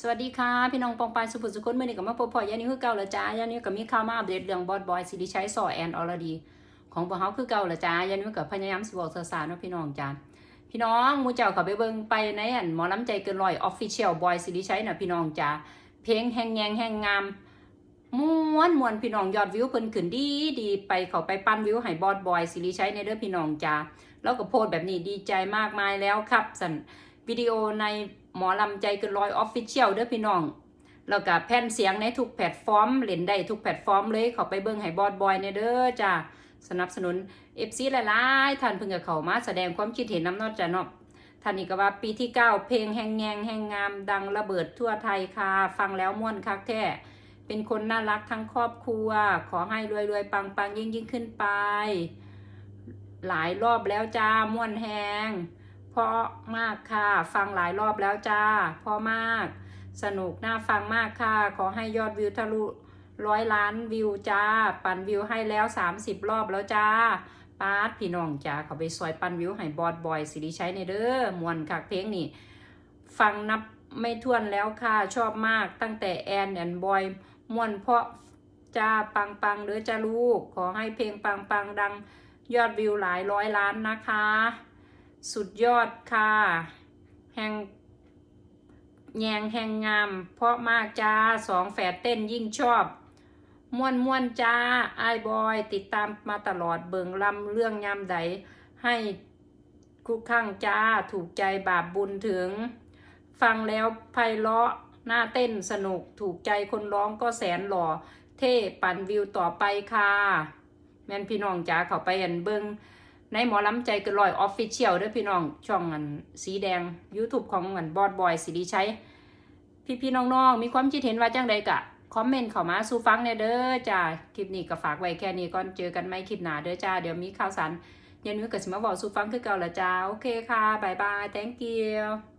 สวัสดีค่ะ พี่น้องปองปายสุภุสุคนเมื่อนี้กับมาพบพอยานี้คือเก่าละจ้ายานี้กับมีข่าวมาอัปเดตเรื่องบอสบอยสิริชัยสอแอนออรดี ของพวกเขาคือเก่าละจ้ายานี้กับพยายามสิบอกเธอสารนาะพี่น้องจ้าพี่น้องมูเจ้าเขาไปเบิ่งไปในอันหมอลำใจเกินร้อยออฟฟิเชียลบอยสิริชัยน่ะพี่น้องจ้าเพลงแหงแยงแหงงามม้วนมวนพี่น้องยอดวิวเพิ่นขึ้นดีดีไปเขาไปปั้นวิวให้บอสบอยสิริชัยในเด้อพี่น้องจ้าแล้วก็โพสแบบนี้ดีใจมากมายแล้วครับสันวิดีโอใน หมอลำใจเกินร้อยออฟฟิเชียลเด้อพี่น้องแล้วก็แผ่นเสียงในทุกแพลตฟอร์มเล่นได้ทุกแพลตฟอร์มเลยเขาไปเบิ่งให้บอดบอยในเด้อจ้าสนับสนุนเอฟซีหลายๆท่านเพิ่งกับเขามาแสดงความคิดเห็นน้ำนอดจ้ะเนาะท่านนี่ก็ว่าปีที่9เพลงแห่งแงงแห่งงามดังระเบิดทั่วไทยค่ะ ฟังแล้วม่วนคักแท้เป็นคนน่ารักทั้งครอบครัว ขอให้รวยๆปังๆยิ่งยิ่งขึ้นไป หลายรอบแล้วจ้าม่วนแหง เพราะมากค่ะ ฟังหลายรอบแล้วจ้าเพราะมาก สนุกน่าฟังมากค่ะ ขอให้ยอดวิวทะลุร้อยล้านวิวจ้า ปั่นวิวให้แล้ว 30 รอบแล้วจ้าปาดพี่น้องจ้าเขาไปซอยปั่นวิวให้บอดบอยสิริชัยในเด้อมวนคักเพลงนี่ ฟังนับไม่ถ้วนแล้วค่ะ ชอบมากตั้งแต่แอนแอนบอยมวนเพราะจ้าปังปังเด้อจ้าลูก ขอให้เพลงปังปังดังยอดวิวหลายร้อยล้านนะคะ สุดยอดค่ะ แห่งแยงแห่งงาม เพราะมากจ้าสองแฝดเต้นยิ่งชอบ ม่วนม่วนจ้าไอ้บอย ติดตามมาตลอดเบิงลำเรื่องยามใด ให้คุกข้างจ้าถูกใจบาปบุญถึง ฟังแล้วไพเราะน่าเต้นสนุกถูกใจคนร้องก็แสนหล่อ เท่ปั่นวิวต่อไปค่ะ แม่นพี่น้องจ้าเขาไปอันเบิง ในหมอลำใจเกันลอยออฟฟิเชียลเด้อพี่น้องช่องอันสีแดง YouTube ของอันบอดบอยสิริชัยพี่พี่น้องๆ มีความคิดเห็นว่าจังใดกะ คอมเมนต์เข้ามาสู่ฟังเนี่ยเด้อจ้าคลิปนี้ก็ฝากไว้แค่นี้ก่อนเจอกันไม่คลิปหน้าเด้อจ้าเดี๋ยวมีข่าวสารยันนี้ก็สิมาบอกสู่ฟังคือเก่าละจ้า โอเคค่ะบายบาย thank you